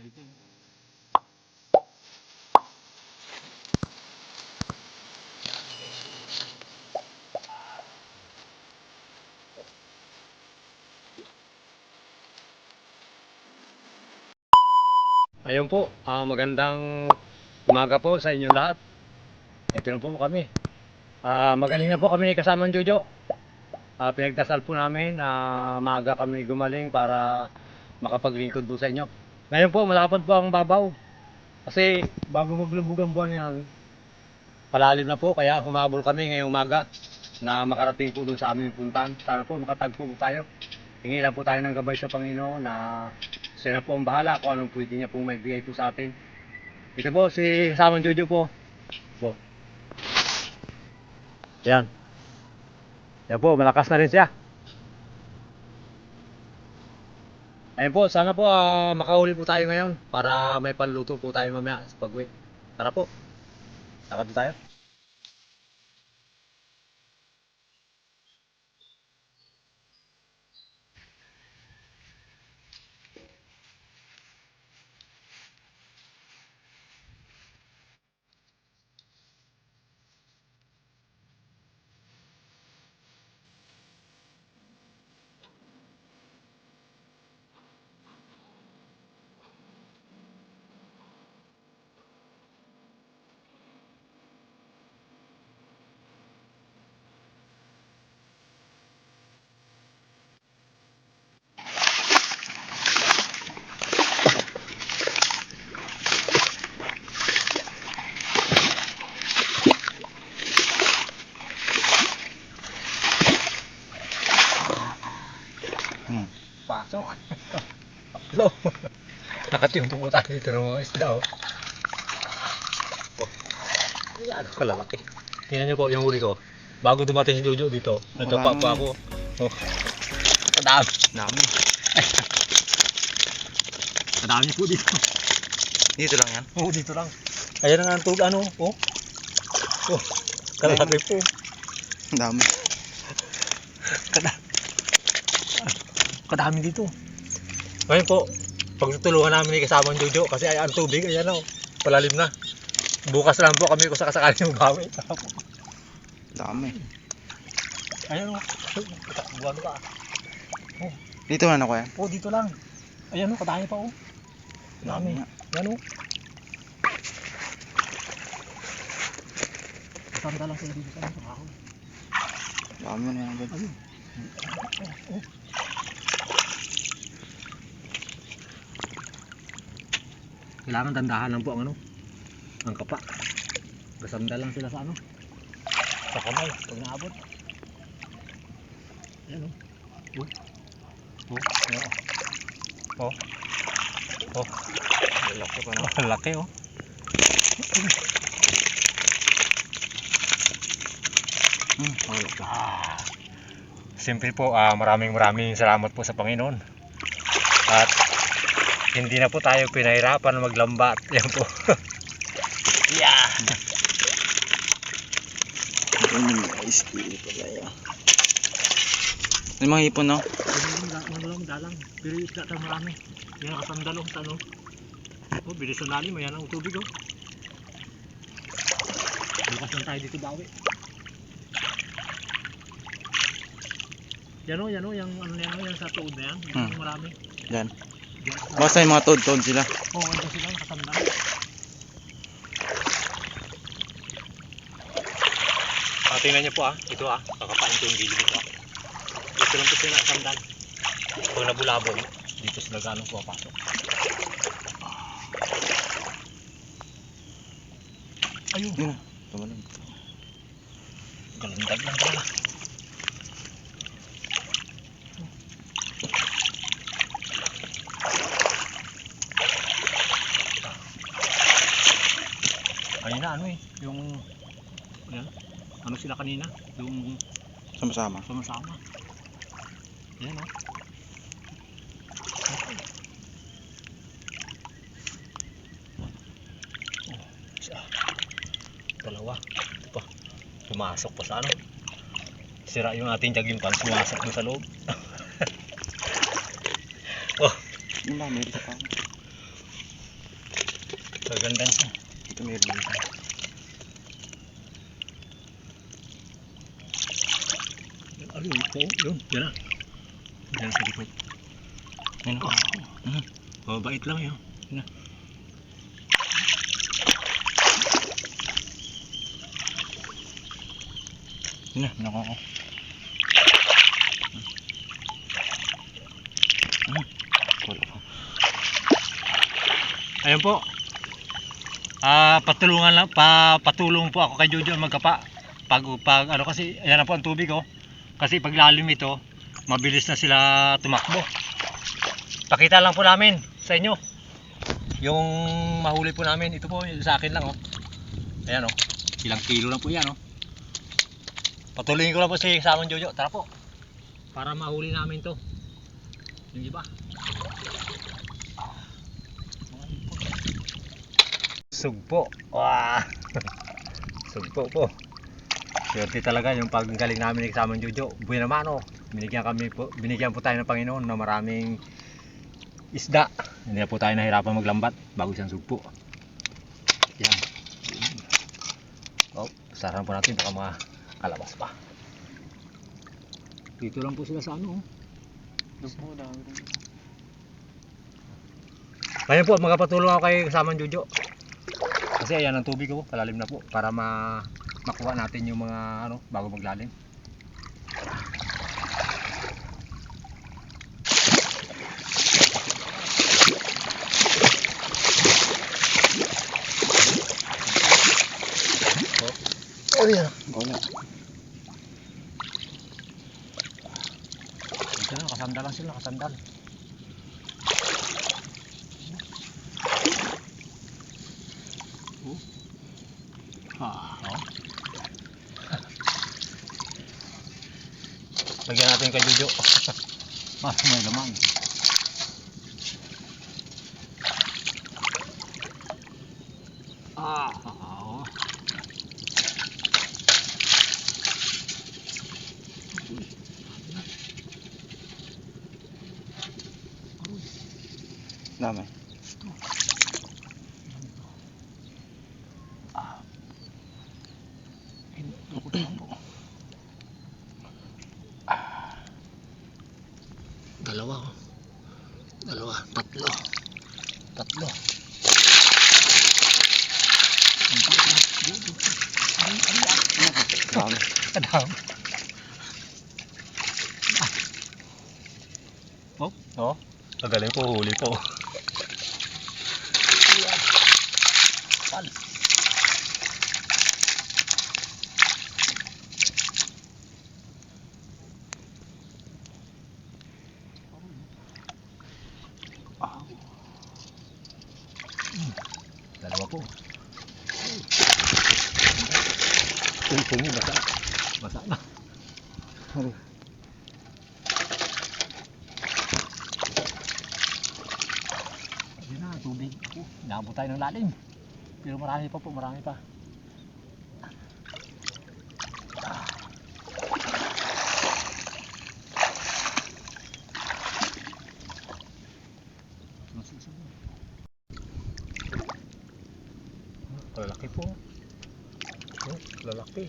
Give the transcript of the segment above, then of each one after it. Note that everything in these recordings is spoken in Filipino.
dito. Ayun po, ah, magandang umaga po sa inyo lahat. Ito na po kami. Ah, magaling na po kami kasama ng Jojo. Ah, pinagdasal po namin na maaga kami gumaling para makapaglingkod po sa inyo. Ngayon po, malapad po ang babaw. Kasi bago maglubog ang buwan yan, palalim na po, kaya humabol kami ngayong umaga na makarating po doon sa aming puntan. Sana po makatagpo po tayo. Hingi lang po tayo ng gabay sa Panginoon na siya po ang bahala kung anong pwede niya pong maibigay po sa atin. Ito po, si Samang Jojo po. Po. Yan. Yan po, malakas na rin siya. Ayun po, sana po ah, makahuli po tayo ngayon para may panluto po tayo mamaya sa pag-uwi. Tara po. Lakad tayo. Pasok. Hello. Nakatimpo po tayo dito ng mga isda oh. Oh. Yan, kalalaki. Tingnan niyo po yung huli ko. Bago dumating si Jojo dito, nagkapa pa ako. Oh. Kadami. Dami. Kadami po dito. Dito lang yan. Oo, dito lang. Ayan ang antog, ano, oh. Oh, kalalaki po. Dami. Kada Kadami dito. Ngayon po, pagtutulungan namin ni kasamang Jojo kasi ay ang tubig, ayan o, palalim na. Bukas lang po kami kung sakasakali mabawi. Dami. Ayan o, buwan pa. Dito man ako yan. Oh, dito lang. Ayan o, kadami pa o. Dami. nga. Ayan o. Kasanda lang sila dito sa kahoy. Dami na yan. Ayun. Oh, oh. Kailangan dandahan lang po ang ano, ang kapa. Gasanda lang sila sa ano, sa kamay, pag naabot. Ayan o. Oh. Oh. Oh. Oh. Oh. Laki pa no? Oh, laki oh. Hmm. Ah, simple po, ah, maraming maraming salamat po sa Panginoon. At hindi na po tayo pinahirapan maglambat. Yan po. yeah. Yung guys. Dito pala yan. May mga ipon no? Manulang dalang, pero yung isda tayo marami. Yan nakasandalong sa ano. Oh, bilis na lalim, ayan ang tubig oh. Bukas lang tayo dito bawi. Yan oh, yan oh, yung ano yan, oh, yung sa tuod na yan. Yan Hmm. ang marami. Yan. Basta yung mga tod-tod sila. Oo, oh, andun sila nakasandal. Ah, tingnan niyo po ah. Ito ah. Kakapain ko yung gilid nito ah. Dito lang po sila nakasandal. Pag nabulabog, dito sila ganong pumapasok. Ayun. Yun na. Tumalang. Galandag lang pala. Kanina ano eh, yung yan, ano sila kanina, yung Sama-sama. sama-sama. Yan oh. Oh, isa. Dalawa. Ito pa. Pumasok pa sa ano. Sira yung ating jogging pants, pumasok doon sa loob. Yung dami dito pa. Maganda siya. Ito meron dito. Yun? Oo, yun. Yan na. Yan sa likod. Ayun ako. Mm. Mabait lang yun. Yan na. Yun na, nakuha ko. Wala pa. Ayun po. Ah, patulungan lang, pa, patulong po ako kay Jojo magkapa. Pag, pag ano kasi, ayan na po ang tubig oh. Kasi pag lalim ito, mabilis na sila tumakbo. Pakita lang po namin sa inyo. Yung mahuli po namin, ito po sa akin lang oh. Ayan oh. Ilang kilo lang po yan oh. Patuloyin ko lang po si Samang Jojo. Tara po. Para mahuli namin to. Yung iba. Sugpo. Wah. Sugpo po. Swerte talaga yung paggaling namin ni Kasamang Jojo. Buhay naman oh. Binigyan kami po, binigyan po tayo ng Panginoon na maraming isda. Hindi na po tayo nahirapan maglambat bago siyang sugpo. Yan. Oh, sarahan po natin baka mga kalabas pa. Dito lang po sila sa ano oh. Ngayon po, magpapatulong ako kay kasamang Jojo. Kasi ayan ang tubig ko, kalalim na po para ma makuha natin yung mga ano bago maglalim. Oh, yeah. Ito na, nakasandal lang sila, nakasandal. Oh. Ah, oh. Lagyan natin kay Jojo. Mas may laman. Ah, oo. Dami. Dalawa oh. Dalawa, tatlo. Tatlo. Dami. Kadam. Oh, oh. Magaling po, huli po. Pan. Hmm, Dalawa po. Tungtungin, basa. Basa na. Ano? Yun na, tubig. Inaabot tayo ng lalim. Pero marami pa po, marami pa. Lalaki po. Oh, lalaki.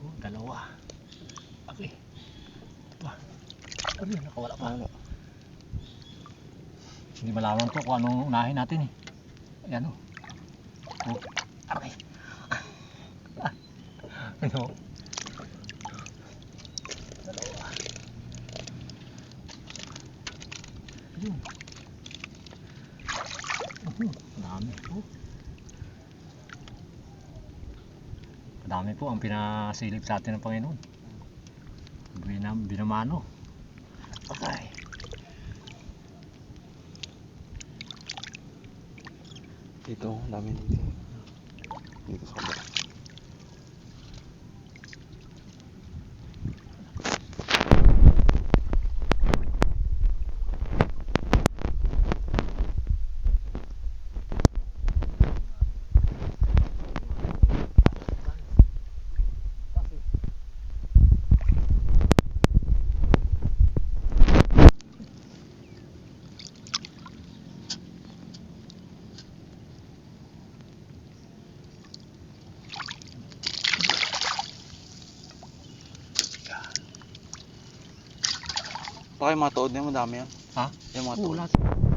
Oh, dalawa. Okay. Pa. Ano yun? Nakawala pa. Wala. Hindi malaman po kung anong unahin natin eh. Ayan o. Oh. Okay. ano? Dalawa. Ayun. Uh, Madami po. Madami po ang pinasilip sa atin ng Panginoon. Binam, binamano. Okay. Dito, dami dito. Dito sa Baka yung mga tuod na yun, madami yan. Ha? Yung mga tuod. lahat.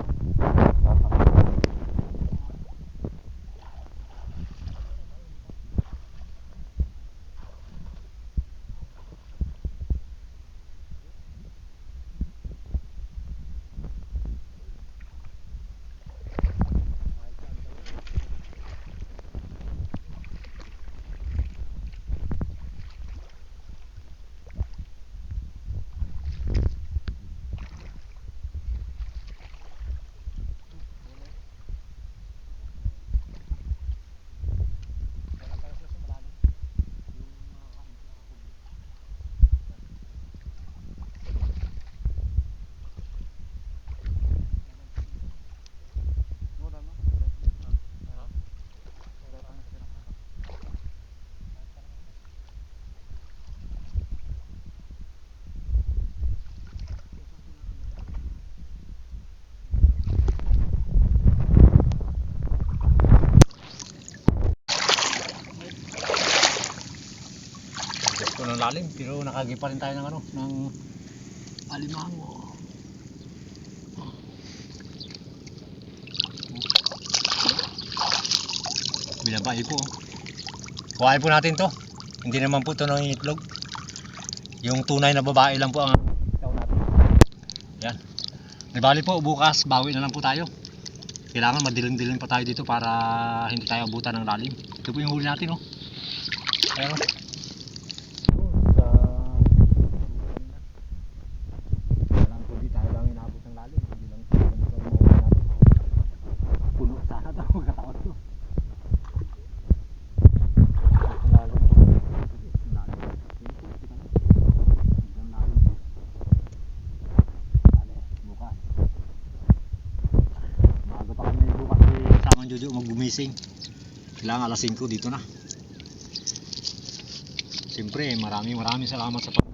Gusto ng lalim, pero nakagipa rin tayo ng ano, ng alimango. Binabae po. Kuhain po natin to. Hindi naman po ito ng itlog. Yung tunay na babae lang po ang natin. Yan. Di po, bukas bawi na lang po tayo. Kailangan madilim-dilim pa tayo dito para hindi tayo abutan ng lalim. Ito po yung huli natin, oh. Ayan, oh. Sa... Kailangan po di tayo lang inabot ng lalim. Hindi lang tayo ganito ang mauwi natin. Puno sana ito. Magkataon to. Ang lalim. Ang lalim. Hindi po, kita na. Ang lalim po. Bale, bukas. Maaga pa kami bukas si Samang Magbumising. Kailangan alas 5 dito na. Siyempre, maraming maraming salamat sa pag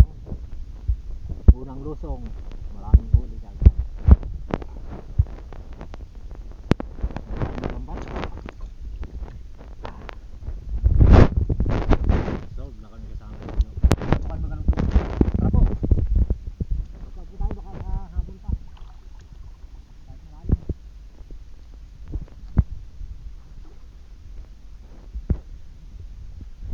Unang lusong, maraming huli kagad. Maraming lambat. Solve na kami kasama dito. Bukan magalang po. Tara po. Kapag po tayo, baka habol pa. Kahit malalim. Ayun po. Maraming maraming salamat sa Panginoon at sa pagaling namin ng tama.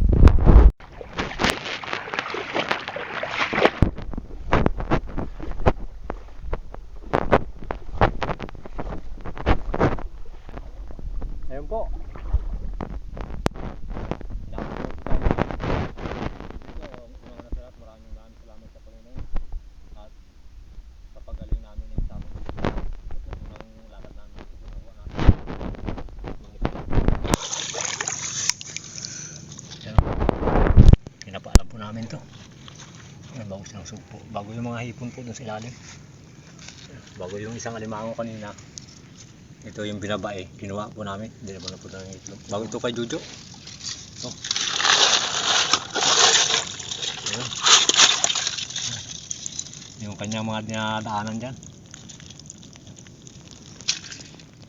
Ito unang lakad namin ito nakuha natin. Yan. Pinapaalam po namin to. Bago silang sugpo. Bago yung mga hipon po dun sa ilalim. Bago yung isang alimango kanina. Ito yung binabae, kinuha po namin. Hindi naman na po ng itlog. Bago ito kay Jojo. Ito. Ayun. Yung kanyang mga dinadaanan dyan.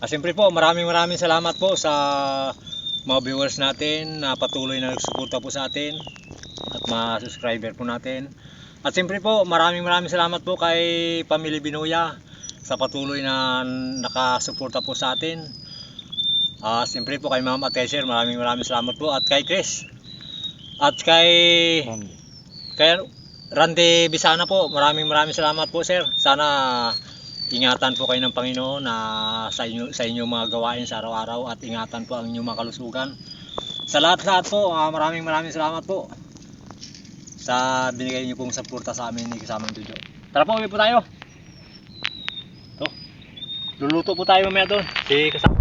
Ah, siyempre po, maraming maraming salamat po sa mga viewers natin na patuloy na nagsuporta po sa atin at mga subscriber po natin. At siyempre po, maraming maraming salamat po kay Pamilya Binuya sa patuloy na nakasuporta po sa atin. Ah, siyempre po kay Ma'am Atesher, maraming maraming salamat po at kay Chris. At kay kay Randy Bisana po, maraming maraming salamat po sir. Sana ingatan po kayo ng Panginoon na sa inyo sa inyong mga gawain sa araw-araw at ingatan po ang inyong mga kalusugan. Sa lahat-lahat po, ah, maraming maraming salamat po sa binigay niyo pong suporta sa amin ni kasamang Jojo. Tara po, uwi po tayo. To. Luluto po tayo mamaya doon. Si kasama